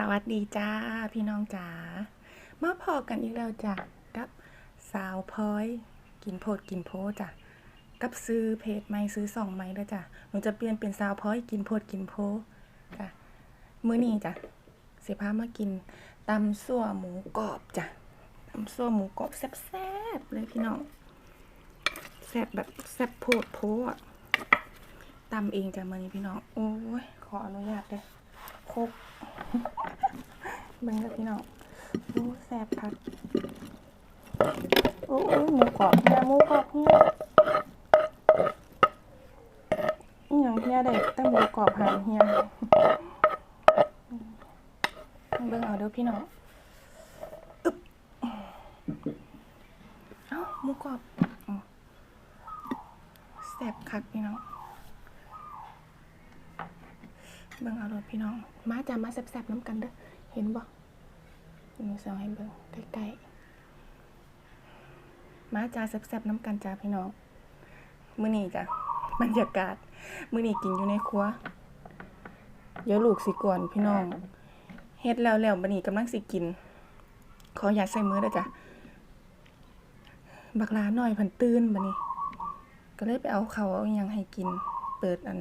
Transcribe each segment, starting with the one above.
สวัสดีจ้าพี่น้องจ๋ามาพอกันอีกแล้วจ้ะกับสาวพลอยกินโพดกินโพจ้ะกับซื้อเพจใหม่ซื้อสองใหม่แล้วจ้ะหนูจะเปลี่ยนเป็นสาวพลอยกินโพดกินโพจ้ะมื้อนี้จ้ะเสียพามากินตำซั่วหมูกรอบจ้ะตำซั่วหมูกรอบแซ่บๆเลยพี่น้องแซ่บแบบแซ่บโพดโพอะตำเองจ้ะมื้อนี้พี่น้องโอ้ยขออนุญาตเด้อ ครบเบิ่งกับพี่น้องโอ้แซ่บคักโอ้ยหมูกรอบเฮียหมูกรอบเฮียอีหยังเฮียได้แต่หมูกรอบหางเฮียเบิ่งเอาเด้อพี่น้องอึ๊บเอ้าหมูกรอบแซ่บคักพี่น้อง เบิ่งเอารถพี่น้อง มาจะมาแซ่บๆน้ำกันเด้อ เห็นบ่มีสองให้เบิ่งใกล้ๆ มาจ้าแซ่บๆน้ำกันจ้าพี่น้อง มื้อนี้จ้ะบรรยากาศ มื้อนี้กินอยู่ในครัว เดี๋ยวลูกสิก่อนพี่น้อง เฮ็ดแล้วแล้วบัดนี้กำลังสิกิน ขออย่าใส่มือเด้อจ้ะ บักลาน้อยเพันตื่นบัดนี้ ก็เลยไปเอาเขาเอาอิหยังให้กิน เปิดอัน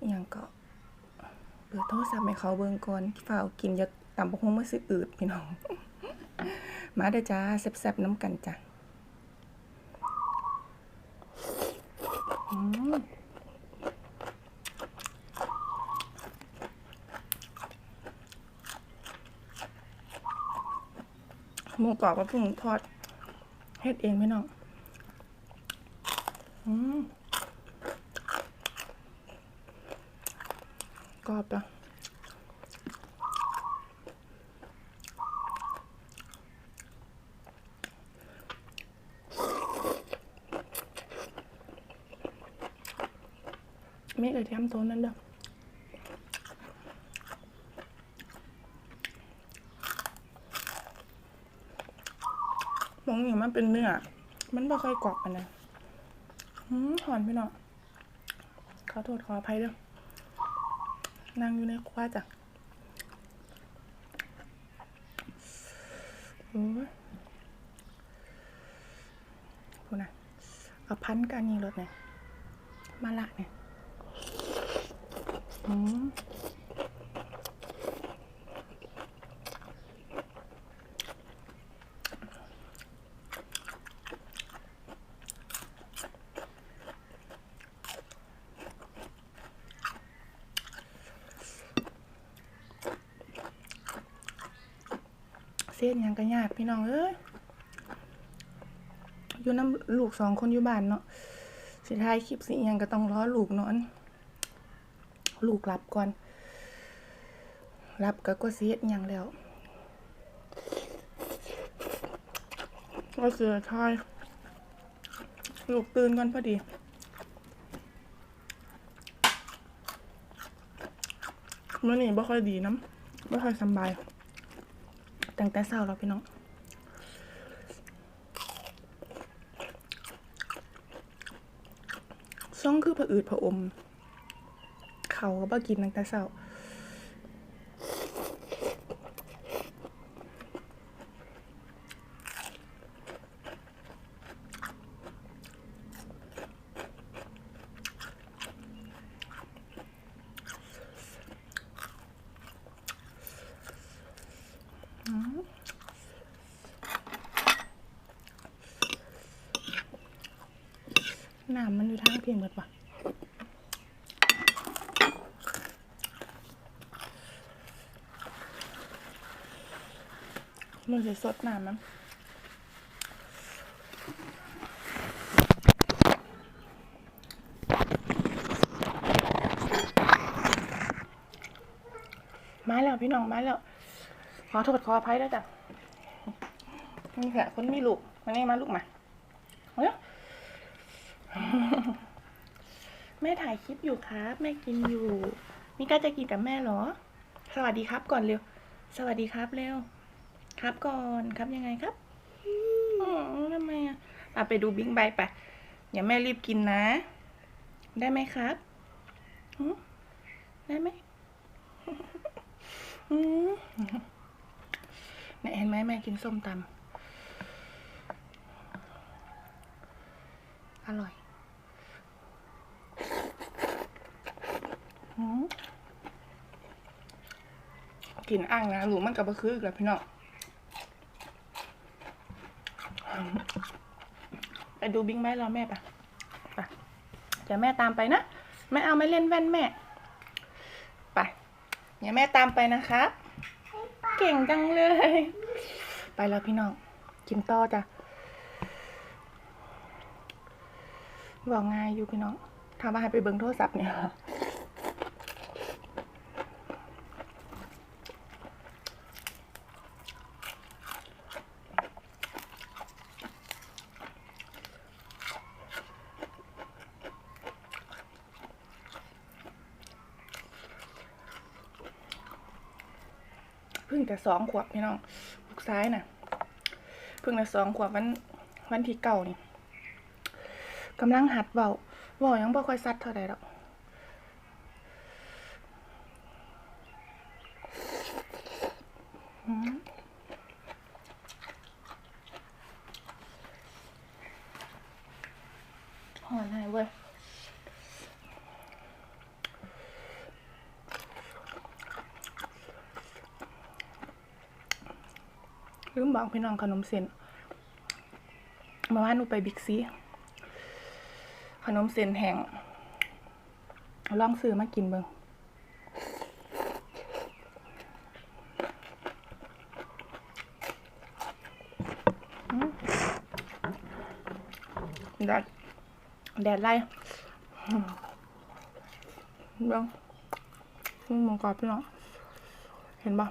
อิหยังก็เปิ ดโทรศัพท์ให้เขาเบิ่งก่อนฝ้าวกินย่าตำบักหุ่งมาสิอืดพี่น้อง มาเด้อจ้าแซ่บๆน้ำกันจ้ะหมูกรอบกับผุ้งทอดเฮ็ดเองพี่น้อง อืมกรอบจ้ะ มี กระเทียมโทนนั่นเด้อมองอย่างมันเป็นเนื้อ มันบ่ค่อยกรอบอันนะหืมหอนพี่น้องขอโทษขออภัยเด้อนั่งอยู่ในครัวจ้ะโอ้ยพูดนะเอาพันกันยิงรถเนี่ยมาละเนี่ย เส้นยังก็ยากพี่น้องเอ้ยอยู่น้ำลูกสองคนอยู่บ้านเนาะสิท้ายคลิปสิยังก็ต้องรอลูกนอน ลูกรับก่อนรับก็ก็เสียดหยังแล้ว ก็คือทอยลูกตื่นก่อนพอดีเมื่อนี้บ่ค่อยดีน้ำบ่ค่อยสบายตั้งแต่เช้าแล้วพี่น้องซ่องคือผะอืดผะอม เขาก็บ่กินตั้งแต่เช้าน้ำมันอยู่ทางเพียงหมดปะ มันจะสดน้ำมันมาแล้วพี่น้องมาแล้ว ขอโทษขออภัยด้วยจ้ะนี่แหละคนมีลูกมานี่มาลูกมาเอาเร็วแม่ถ่ายคลิปอยู่ครับ แม่กินอยู่มิก้าจะกินกับแม่เหรอ สวัสดีครับก่อนเร็ว สวัสดีครับเร็ว ครับก่อนครับยังไงครับอ๋อทำไมอะอะไปดูบิงไบไปอย่าแม่รีบกินนะ ได้ไหมครับได้ไหมอืมเนี่ยเห็นไหมแม่กินส้มตำอร่อยกินอ่างนะหรูมันกับบะคืออีกแล้วพี่น้อง ไปดูบิ๊กแม่รอแม่ปะไปเดี๋ยวแม่ตามไปนะแม่เอาไม่เล่นแว่นแม่ไปเดี๋ยวแม่ตามไปนะครับเก่งจังเลย ไปแล้วพี่น้องกินต่อจ้ะบอกง่ายอยู่พี่น้องทำอาหารไปเบิ้งโทรศัพท์เนี่ย สองขวบพี่น้องลูกซ้ายน่ะ เพิ่งแต่สองขวบวันวันที่เก่านี่กำลังหัดเบาเบายังบ่ค่อยซัดเท่าไหร่หรอกอืมหอนหายเว้ย บอกพี่น้องขนมเส้นเมื่อวานหนูไปบิ๊กซีขนมเส้นแห้งลองซื้อมากินเบิ่งแดดแดดไล่เบิ่งอืมหมังกรอบพี่น้องเห็นป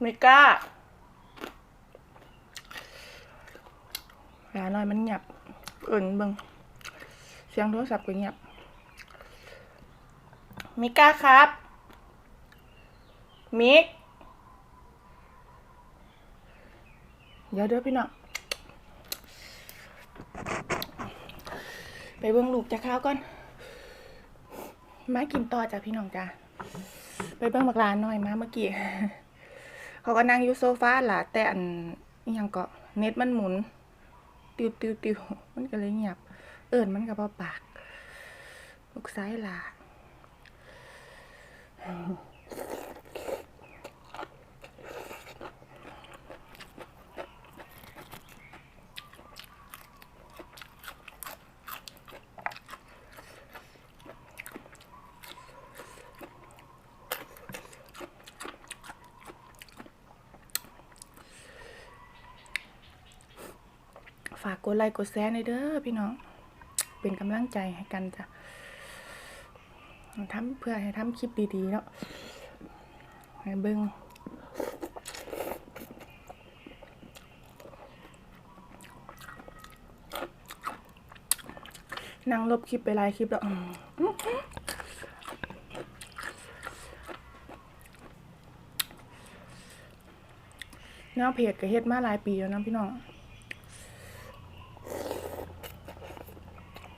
ไม่กล้าหาหน่อยมันเงียบเอิ่นเบิงเสียงโทรศัพท์ก็เงียบมิก้าครับ มิก เดี๋ยวเด้อพี่น้องไปเบิ่งลูกจะข้าวก่อนมากินต่อจ้ะพี่น้องจ้ะไปเบิ่งบักลาหน่อยมาเมื่อกี้ เขาก็นั่งอยู่โซฟาล่ะแต่อันอยังก็เน็ตมันหมุน ติวติวติวมันก็เลยเงียบ เอิญมันก็บ่ปาก ลูกซ้ายล่ะากกดไลค์กดแชร์ในอยเด้อพี่น้อง เป็นกำลังใจให้กันจ้ะทำเพื่อให้ทำคลิปดีๆเนาะให้เบิ่งนั่งลบคลิปไปหลายคลิปแล้วอืมแนวเพจก็เฮ็ดมาหลายปีแล้วนะพี่น้อง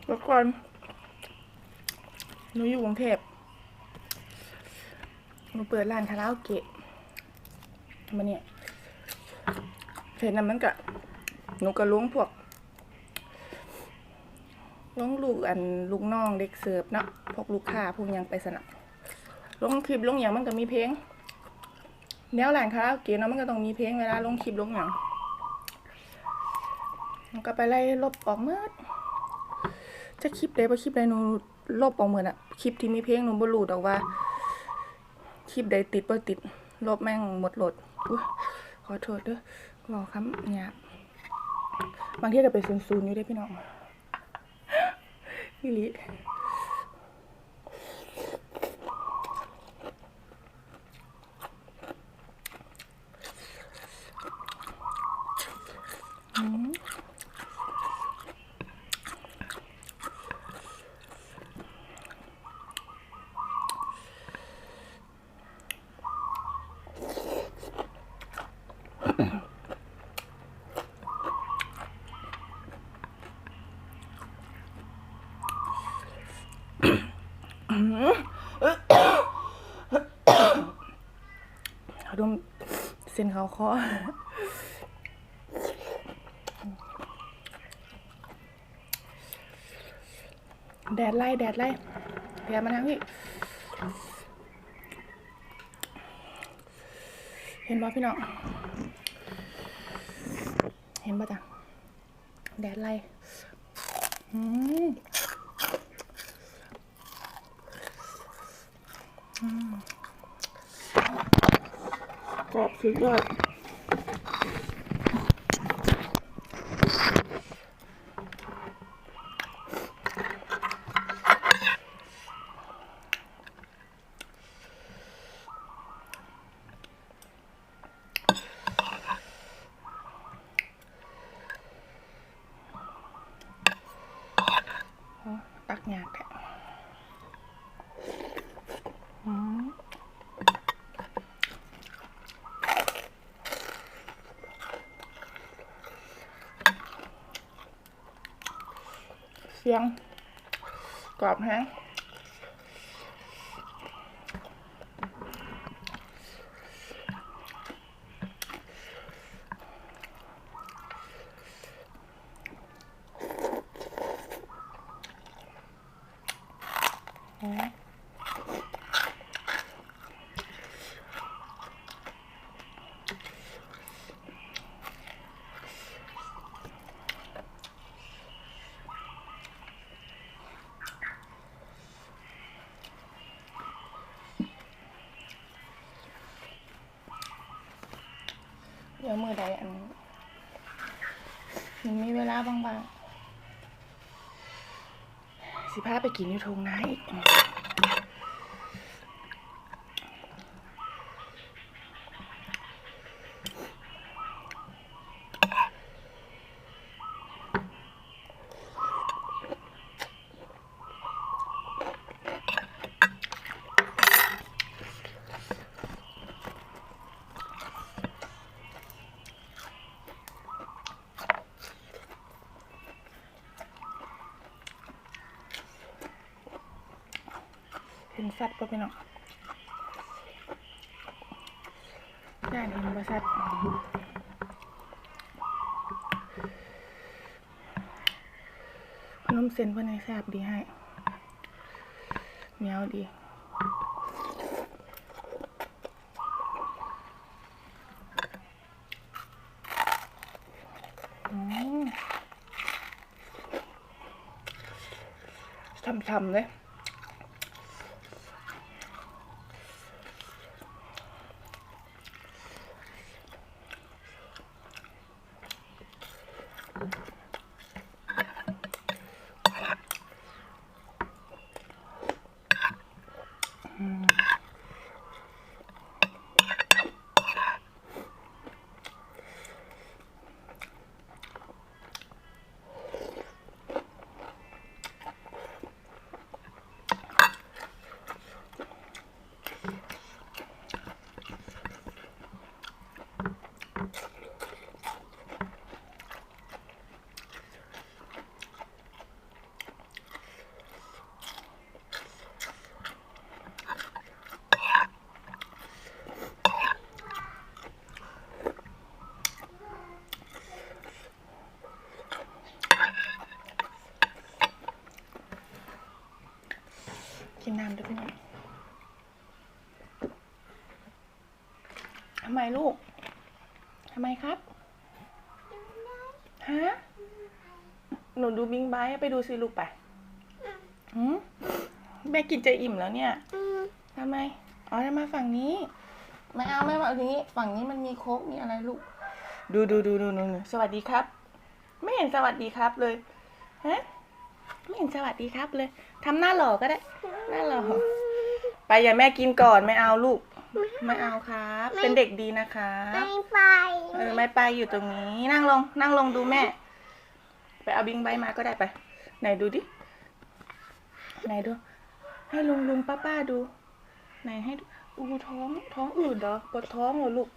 แล้วก่อนหนูอยู่กรุงเทพหนูเปิดร้านคาราโอเกะมาเนี่ยเสร็จนั้นมันก็หนูก็ล้วงพวกลงลูกอันลูกน้องเด็กเสิร์ฟเนาะพวกลูกค้าพวกยังไปสนับลงคลิปลงอย่างมันก็มีเพลงแนวหลานคาราโอเกะเนาะมันก็ต้องมีเพลงเวลาลงคลิปลงอย่างมันก็ไปไล่ลบออกเมื่อ จะคลิปใดบ่คลิปใดหนูลบออกเหมือนอะคลิปที่มีเพลงหนูบ่รู้ดอกว่า คลิปใดติดบ่ติด ลบแม่งหมดโหลดอุ๊ยขอโทษเด้อบอกคำหยาบบางทีก็ไปซูนๆอยู่ได้พี่น้องพี่ลิอืมเขาดม เส้นเขาคอแดดไล่แดดไล่แดดมาทางพี่เห็นบ่พี่น้องเห็นบ่จ้ะแดดไล่อืม กรอบสุดยอดโอ้ตักยากแท้อืม รื่องกรอบแฮะ ดี๋ยวมือใดอันมันมีเวลาบ้างๆสิพาไปกินยูทงนาอีก เป็นสัตว์ก็เป็น้องย่านเห็นว่าสัตว์ขนมเส้นเพื่อนให้แซ่บดีให้เหนียวดี อืมช่ำๆเลย อ กินน้ำด้วยพี่น้องทำไมลูก ทำไมครับ ฮะ หนูดูบิงไบท์ไปดูสิลูกไปหืมแม่กินจะอิ่มแล้วเนี่ยทำไม อ๋อจะมาฝั่งนี้ ไม่เอาไม่เอานี้ ฝั่งนี้มันมีโค้กมีอะไรลูกดูดูดูดูดูดูสวัสดีครับ ไม่เห็นสวัสดีครับเลย ฮะ ไม่เห็นสวัสดีครับเลย ทำหน้าหล่อก็ได้ หน้าหล่อไปอย่าแม่กินก่อนไม่เอาลูก ไม่เอาครับ เป็นเด็กดีนะคะไม่ไปเออไม่ไปอยู่ตรงนี้ นั่งลง นั่งลงดูแม่ ไปเอาบิงไบค์มาก็ได้ไป ไหนดูดิ ไหนดู ให้ลุงลุงป้าป้าดู ไหนให้ดูอูท้องท้องอืดเหรอปวดท้องเหรอลูก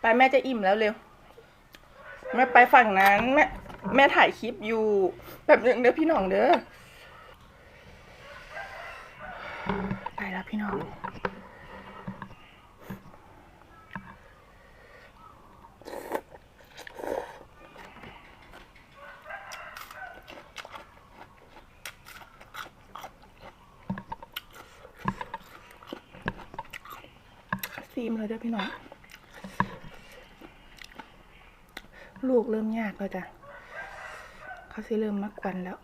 ไปแม่จะอิ่มแล้วเร็วแม่ไปฝั่งนั้นแม่แม่ถ่ายคลิปอยู่ แบบนึงเด้อพี่น้องเด้อ ไปแล้ว พี่น้องซีมเลยเด้อพี่น้อง ลูกเริ่มยากแล้วจ้ะเขาสิเริ่มมักวันแล้ว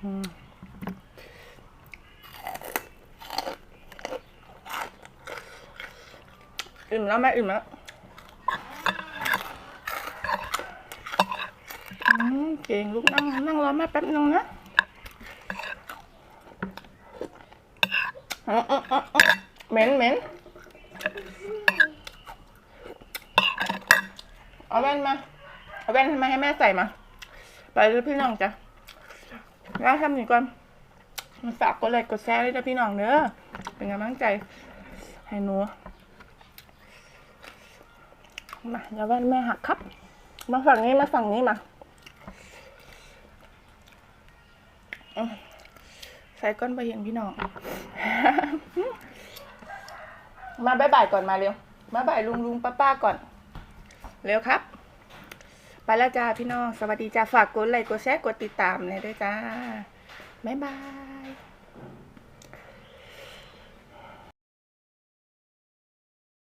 อิ่มแล้วแม่อิ่มแล้วอืมเก่งลูกนั่งนั่งรอแม่แป๊บนึงนะอ๋ออ๋ออ๋ออ๋อเหม็นเหม็นเอาแว่นมา เอาแว่นทำไมให้แม่ใส่มา ไปเลยพี่น้องจ้ะ แล้วทำหนึ่งก่อนฝากกดไลค์กดแชร์ด้วยนะพี่น้องเด้อเป็นกำลังใจให้หนูมาอย่าแว่นแม่หักครับ มาฝั่งนี้มาฝั่งนี้มาใส่ก้อนไปเห็นพี่น้อง มาบายบายก่อนมาเร็ว มาบายลุงลุงป้าป้าก่อน เร็วครับ ไปแล้วจ้าพี่น้อง สวัสดีจ้า ฝากกดไลค์ กดแชร์ กดติดตามเลยด้วยจ้า บ๊ายบาย